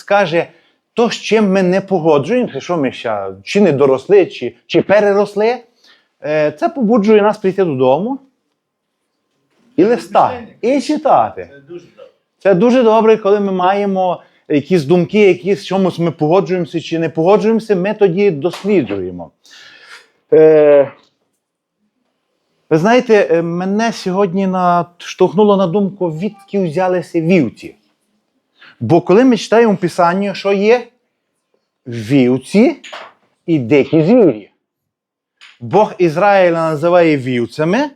скаже, то, з чим ми не погоджуємося, що ми ще чи не доросли, чи, чи переросли, е, це побуджує нас прийти додому і листати, і читати. Це дуже добре. Коли ми маємо якісь думки, якісь чомусь ми погоджуємося чи не погоджуємося, ми тоді досліджуємо. Е, ви знаєте, е, мене сьогодні наштовхнуло на думку, відки взялися вівці. Бо коли ми читаємо Писання, що є вівці і дикі звірі. Бог Ізраїля називає вівцями,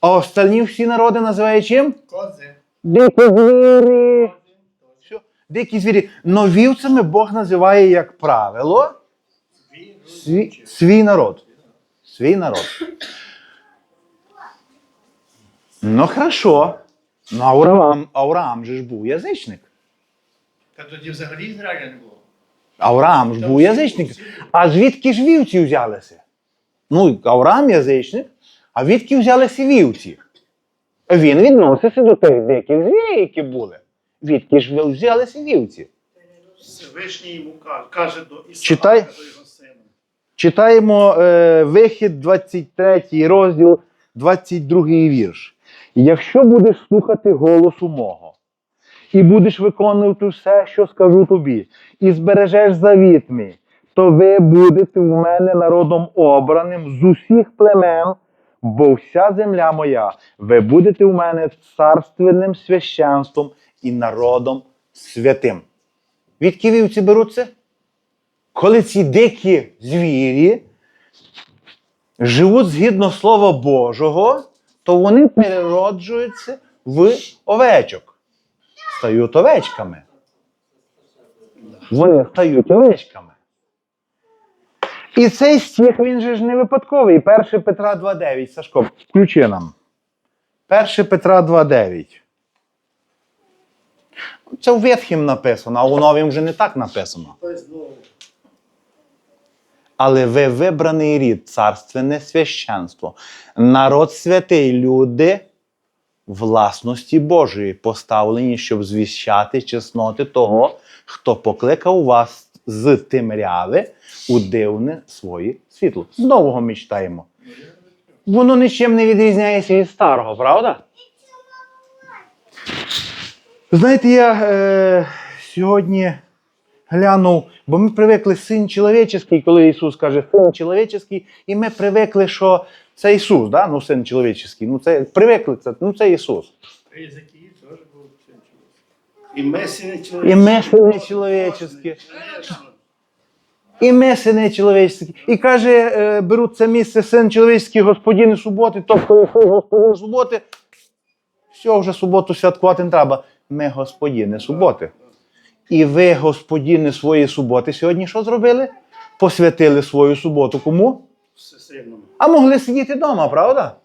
а остальні всі народи називають чим? Кози. Дикі звірі. Все. Дикі звірі. Но вівцями Бог називає, як правило, свій, свій народ. Свій народ. Ну, хорошо. Ну, Авраам, Авраам же ж був язичник. Та тоді взагалі Ізраїля не було. Авраам ж був язичник. А звідки ж вівці взялися? Ну, Авраам язичник, а відки взялися вівці? Він відноситься до тих диких звірів, які були. Відки ж взялися вівці? Всевишній йому каже до Ісаака, Читай. до його сина. Читаємо е, вихід 23 розділ, 22 вірш. Якщо будеш слухати голосу мого, і будеш виконувати все, що скажу тобі, і збережеш завіт мій, то ви будете в мене народом обраним з усіх племен, бо вся земля моя, ви будете в мене царственним священством і народом святим. Відки вівці беруться? коли ці дикі звірі живуть згідно Слова Божого, то вони перероджуються в овечок. Стають овечками. Вони стають овечками. І цей стих він же ж не випадковий. 1 Петра 2.9. Сашко, включи нам. 1 Петра 2.9. Це в Ветхім написано, а у новім вже не так написано. Але ви вибраний рід, царственне священство, народ святий, люди власності Божої, поставлені, щоб звіщати чесноти того, хто покликав вас з темряви у дивне своє світло. З нового ми читаємо. Воно нічим не відрізняється від старого, правда? Знаєте, я е, сьогодні глянув, бо ми привикли син чоловічий, коли Ісус каже син чоловічий, і ми привикли, що це Ісус, да? ну син чоловічий. Ну, це, привикли це, ну це Ісус. Єзикії теж був син чоловічий. І Месі не чоловічий. І ми сини чоловічі. І ми сини чоловічі. І каже, е, беруть це місце син чоловічий, господіни суботи, тобто Ісус господин суботи. Все, вже суботу святкувати не треба. Ми господіни суботи. І ви, господіни своєї суботи, сьогодні що зробили? Посвятили свою суботу кому? А могли сидіти вдома, правда?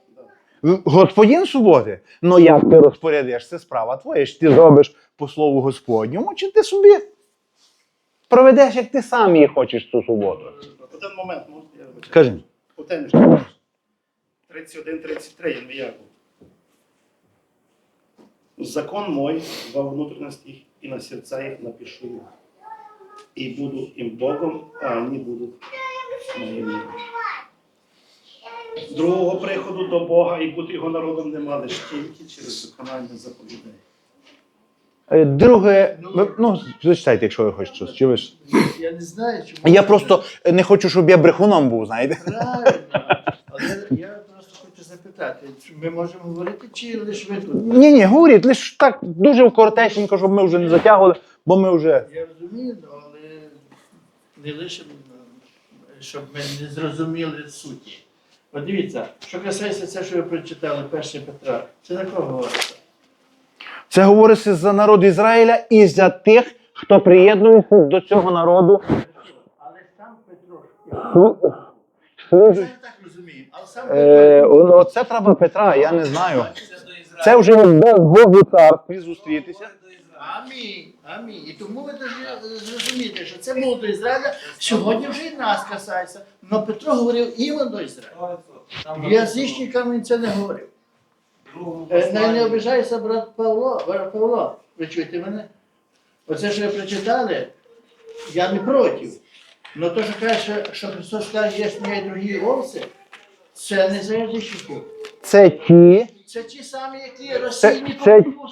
Господин суботи. Ну як ти розпорядиш, це справа твоя. Чи ти зробиш по слову Господньому, чи ти собі проведеш, як ти сам її хочеш цю суботу. Один момент, можна я вибачаю? Скажи. Потім 31-33 Єрміяку. Закон мой во внутренностях и на сердца их напишу. И буду им Богом, а они будут моїм людом. Другого приходу до Бога і бути його народом нема лише тільки через виконання заповідей. Е, Друге, ну, зачитайте, якщо ви хочете щось. Чи ви ж? Я не знаю, чому. Я просто не хочу, щоб я брехуном був, знаєте. Правильно. Але я просто хочу запитати, чи ми можемо говорити, чи лише ви тут? Ні, ні, говоріть, лише так дуже коротесенько, щоб ми вже не затягували, бо ми вже. Я розумію, але не лише, щоб ми не зрозуміли суті. От дивіться, що касається це, що ви прочитали 1 Петра, це на кого говориться? Це говориться за народ Ізраїля і за тих, хто приєднується до цього народу. Але сам Петро, Служить. я так розумію, але сам Е, Петро, оце треба Петра, я не знаю. Це вже без Богу царстві зустрітися. Амінь, амінь. І тому ви повинні зрозуміти, що це було до Ізраїля, сьогодні вже і нас касається. Але Петро говорив іменно до Ізраїля. Язичникам він це не говорив. Е, Не, не обижайся, брат Павло, брат Павло. Ви чуєте мене? Оце, що ви прочитали, я не проти. Але то, що каже, що, Христос каже, є і другі овці, це не за язичників. Це ті, Це ті самі, які розсіяні по,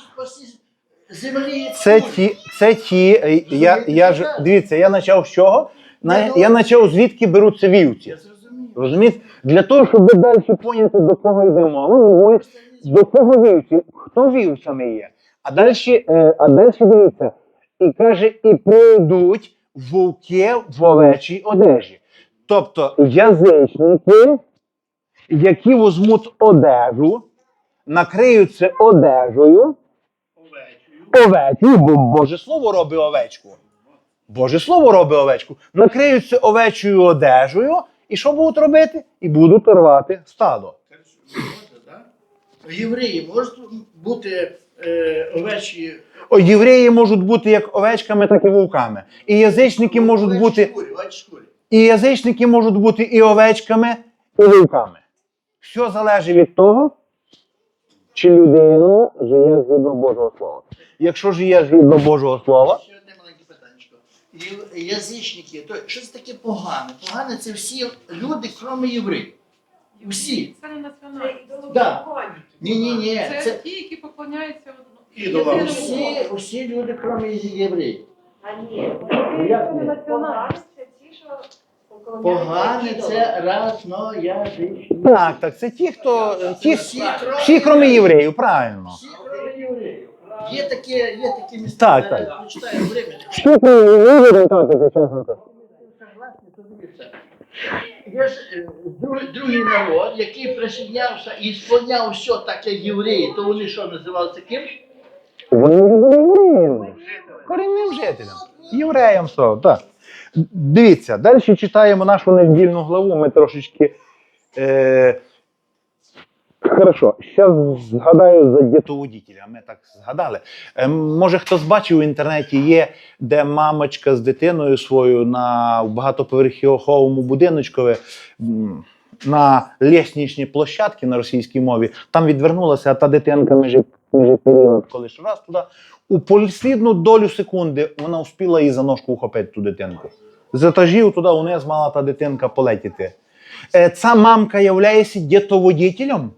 землі. це ті, це ті. е, Я, я ж дивіться, я почав з чого? На- Я почав звідки беруться вівці. Розумієте? Для того, щоб ви далі поняти, до кого йде мова, ми до кого вівці, хто вівцями є. А далі, е, а далі дивіться, і каже, і прийдуть вовки в овечій одежі. Тобто язичники, які візьмуть одежу, накриються одежею, Овечою. овечою, бо Боже Слово робить овечку. Боже Слово робить овечку. Накриються овечою одежею, і що будуть робити? І будуть рвати стадо. Євреї можуть бути е, овечі. О, євреї можуть бути як овечками, так і вовками. І язичники можуть бути, і язичники можуть бути і овечками, і вовками. Все залежить від того, чи людина живе згідно Божого Слова. Якщо живе згідно Божого Слова, Ще одне маленьке питанечко. Є- Язичники, то що це таке погане? Погане це всі люди, крім євреїв. Всі. Це не національні. Да. Ні, ні, ні. Це, Це ті, які поклоняються одному. Ідолам. всі, всі люди, крім євреїв. А ні, Це не національні. це ті, що Погане це разно язичні. так, так, це ті, хто ті, Всі, всі крім євреїв, правильно. Всі. Є такі, є такі місця, Так, так. прочитаю времени. Всі крім євреїв, так, чесно. То дивіться. Є ж е, другий, другий народ, який присоединявся і сповняв все так, як євреї, то вони що називалися ким? Вони вже були євреями. Корінним жителям. Євреям все, так. Дивіться, далі читаємо нашу недільну главу. Ми трошечки. Е... Хорошо, зараз згадаю за дітоводітеля. Ми так згадали. Е, може, хтось бачив в інтернеті є, де мамочка з дитиною своєю на багатоповерховому будиночкові на лісничній площадці на російській мові. Там відвернулася, а та дитинка між, період, коли ж раз туди. У послідну долю секунди вона встигла її за ножку ухопити ту дитинку. З етажів туди униз мала та дитинка полетіти. Е, Ця мамка являється дітоводітелем.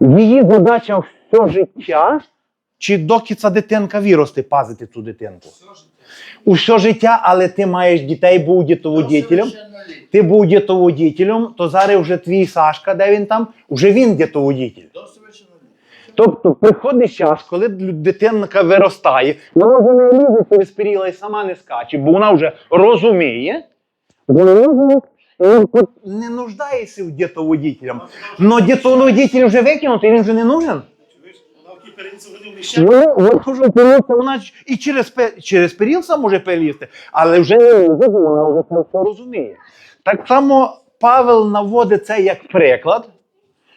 Її задача все життя, чи доки ця дитинка виросте, пазити цю дитинку. Усе життя, але ти маєш дітей, був дітоводітелем. Ти був дітоводітелем, то зараз вже твій Сашка, де він там, вже він дітоводітель. Тобто приходить час, коли дитинка виростає, вона вже не лізе через періла і сама не скаче, бо вона вже розуміє, бо не може не нуждається в дітоводітелям. Но дітоводітель вже викинутий, він вже не нужен. Передниці вже не вміщає. Вона, і через, через перілса може перелізти, але вже вона вже це розуміє. Так само Павел наводить це як приклад,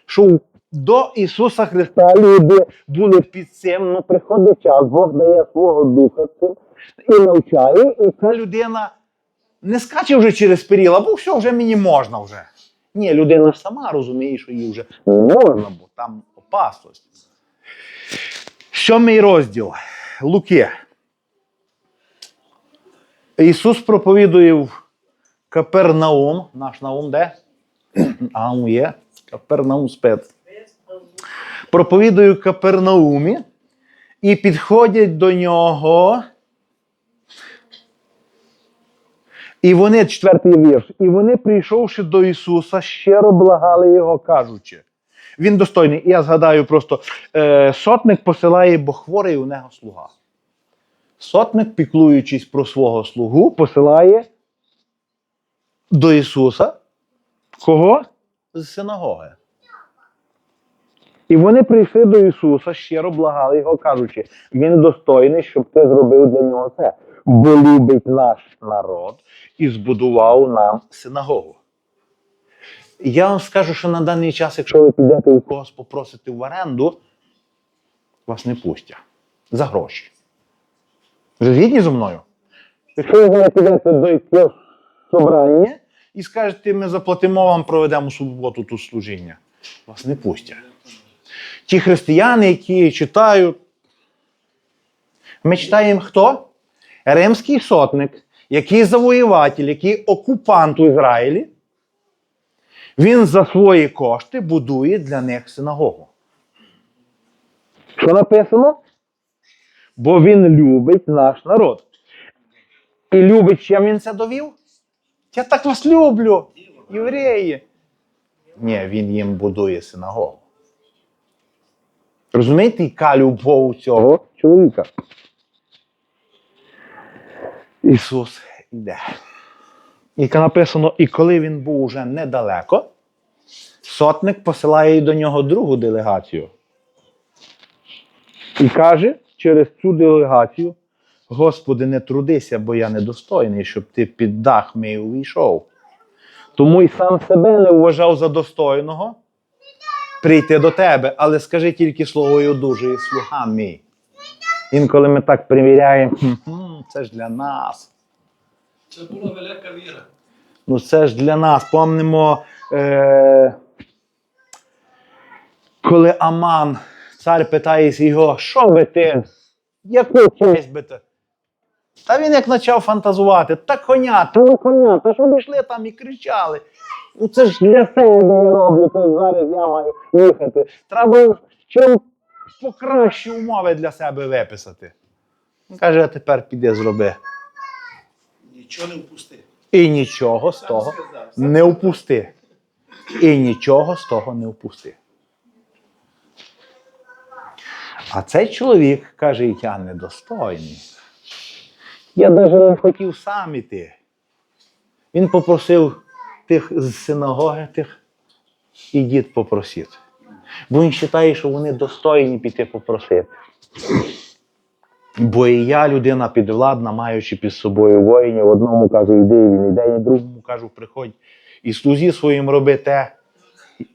що до Ісуса Христа люди були під цим, але приходить час, Бог дає свого духа цим і навчає, і ця людина не скаче вже через періла, бо все, вже мені можна вже. Ні, людина сама розуміє, що їй вже можна, бо там опасність. Сьомий розділ Луки. Ісус проповідує в Капернаум. Наш Наум де? Аум є. Капернаум спец. Проповідує в Капернаумі. І підходять до нього. І вони, четвертий вірш, і вони, прийшовши до Ісуса, щиро благали Його, кажучи. Він достойний. Я згадаю просто, е, сотник посилає, бо хворий у нього слуга. Сотник, піклуючись про свого слугу, посилає до Ісуса. Кого? З синагоги. І вони прийшли до Ісуса, щиро благали його, кажучи, Він достойний, щоб ти зробив для нього це, бо любить наш народ і збудував нам синагогу. Я вам скажу, що на даний час, якщо ви підете у когось попросити в оренду, вас не пустять за гроші. Ви згідні зі мною? Якщо ви підете до якогось собрання і скажете, ми заплатимо вам, проведемо суботу тут служіння, вас не пустять. Ті християни, які читають, Ми читаємо хто? Римський сотник, який завоюватель, який окупант у Ізраїлі. Він за свої кошти будує для них синагогу. Що написано? Бо він любить наш народ. І любить, чим він це довів? Я так вас люблю, євреї. Ні, він їм будує синагогу. Розумієте, яка любов у цього чоловіка? Ісус йде. І написано, і коли він був уже недалеко, сотник посилає до нього другу делегацію. І каже через цю делегацію: Господи, не трудися, бо я недостойний, щоб ти під дах мій увійшов. Тому й сам себе не вважав за достойного прийти до тебе, але скажи тільки слово і одужує слуга мій. Інколи ми так приміряємо, це ж для нас. Це була велика віра. Ну це ж для нас. Помнимо, е- коли Аман, цар питає його, що би ти? Яку честь би ти? Та він як почав фантазувати, та коня, та коня, та вони йшли там і кричали. Ну це ж для себе я роблю, то зараз я маю їхати. Треба чим покращі умови для себе виписати. Каже, а тепер піди зроби. Нічого не впусти. І нічого з того не впусти. І нічого з того не впусти. А цей чоловік каже: я недостойний. Я навіть не хотів сам іти. Він попросив тих з синагоги, тих, ідіть попросіть. Бо він вважає, що вони достойні піти попросити. Бо і я, людина підвладна, маючи під собою воїнів, одному кажу, йди, він іде, і другому кажу, приходь. І слузі своїм роби те,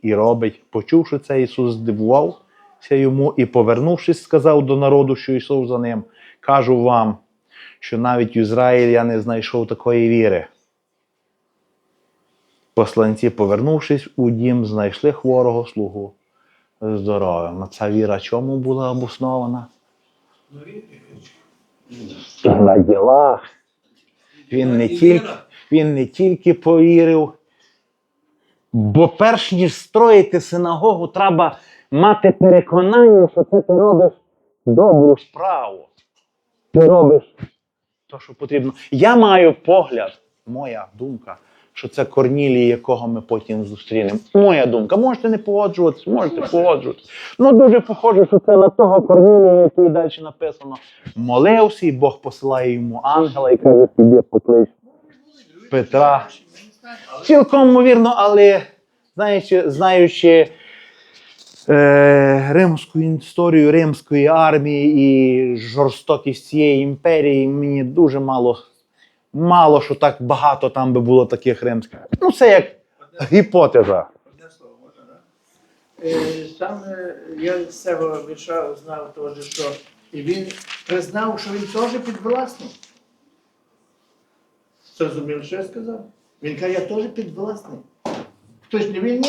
і робить. Почувши це, Ісус здивувався йому і, повернувшись, сказав до народу, що йшов за ним, кажу вам, що навіть в Ізраїлі я не знайшов такої віри. Посланці, повернувшись у дім, знайшли хворого слугу здоровим. А ця віра чому була обоснована? На ділах. Він не, тільки, він не тільки повірив, бо перш ніж строїти синагогу, треба мати переконання, що це ти робиш добру справу. Ти робиш те, що потрібно. Я маю погляд, моя думка, що це Корнілій, якого ми потім зустрінемо. Моя думка. Можете не погоджуватися, можете погоджуватися. Ну дуже похоже, що це на того Корнілія, який далі написано. Молився, і Бог посилає йому ангела і каже, піди поклич Петра. Цілком ймовірно, але знаючи, знаючи е, римську історію римської армії і жорстокість цієї імперії, мені дуже мало, мало що так багато там би було таких римських. Ну, це як гіпотеза. Одне слово можна, так? Е, я з цього вірша знав теж, що і він признав, що він теж підвласний. Зрозумів, що я сказав? Він каже, я теж підвласний. Хтось не він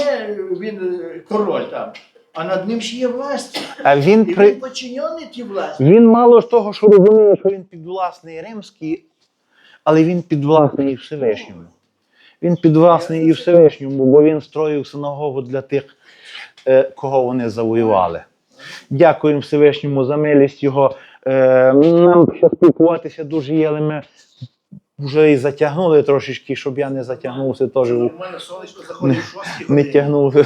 він е, король там, а над ним ще є власть. А він І при... він подчинений тій власті. Він мало з того, що розуміє, що він підвласний римський, але він підвласний і Всевишньому. Він підвласний і Всевишньому, бо він строїв синагогу для тих, е, кого вони завоювали. Дякуємо Всевишньому за милість його. Е, нам ще спілкуватися дуже є, але ми вже і затягнули трошечки, щоб я не затягнувся теж. у- Нормально сонечко заходить в Не годині. тягнув. Є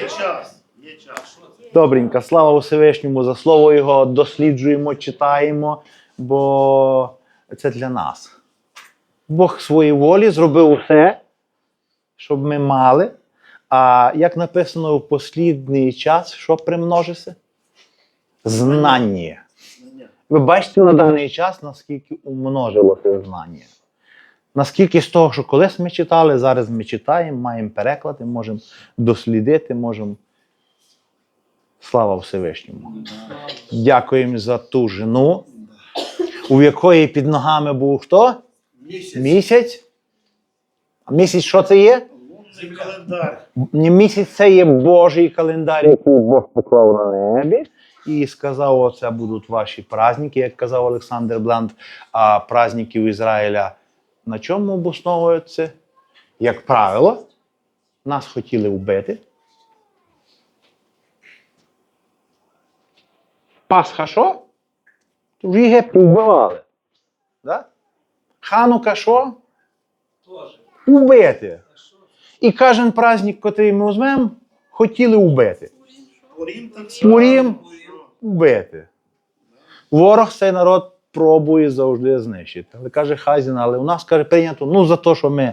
час, є час. Добренько, слава Всевишньому за слово його досліджуємо, читаємо, бо це для нас. Бог своїй волі зробив усе, щоб ми мали. А як написано в послідний час, що примножиться? Знання. Ви бачите на даний час, наскільки умножилося знання. Наскільки з того, що колись ми читали, зараз ми читаємо, маємо переклади, можемо дослідити, можемо. Слава Всевишньому. Дякуємо за ту жену, у якої під ногами був хто? Місяць. Місяць. А місяць що це є? Лунний календар. Ні, Місяць це є Божий календар, який Бог поклав на небі. і сказав: оце будуть ваші праздники, як казав Олександр Бланд, а праздників Ізраїля на чому обосновуються? Як правило, нас хотіли вбити. Пасха що? В Єгипті вбивали. Да? Ханука що? Убити. І кожен праздник, котрий ми візьмемо, хотіли вбити. Пурім вбити. Ворог цей народ пробує завжди знищити. Але каже Хазін, але у нас каже прийнято, ну за те, що ми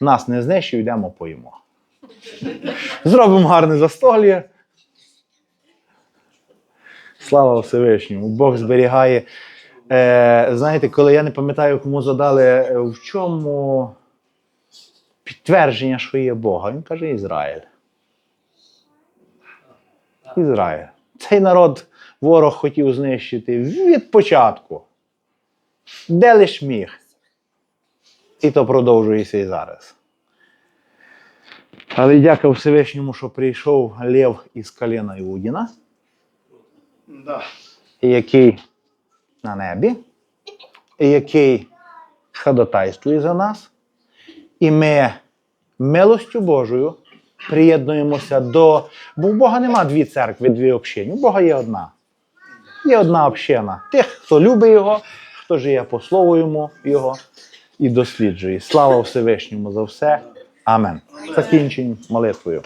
нас не знищив, йдемо поїмо. Зробимо гарне застолля. Слава Всевишньому. Бог зберігає. Е, знаєте, коли я не пам'ятаю, кому задали, е, в чому підтвердження, що є Бога. Він каже Ізраїль. Ізраїль. Цей народ ворог хотів знищити від початку. Де лиш міг. І то продовжується і зараз. Але дяка Всевишньому, що прийшов Лев із коліна Іудіна, Да. який на небі, який ходатайствує за нас. І ми милостю Божою приєднуємося до. Бо в Бога нема дві церкви, дві общини. У Бога є одна. Є одна община. Тих, хто любить його, хто живе по слову йому його і досліджує. Слава Всевишньому за все. Амен. Закінчимо молитвою.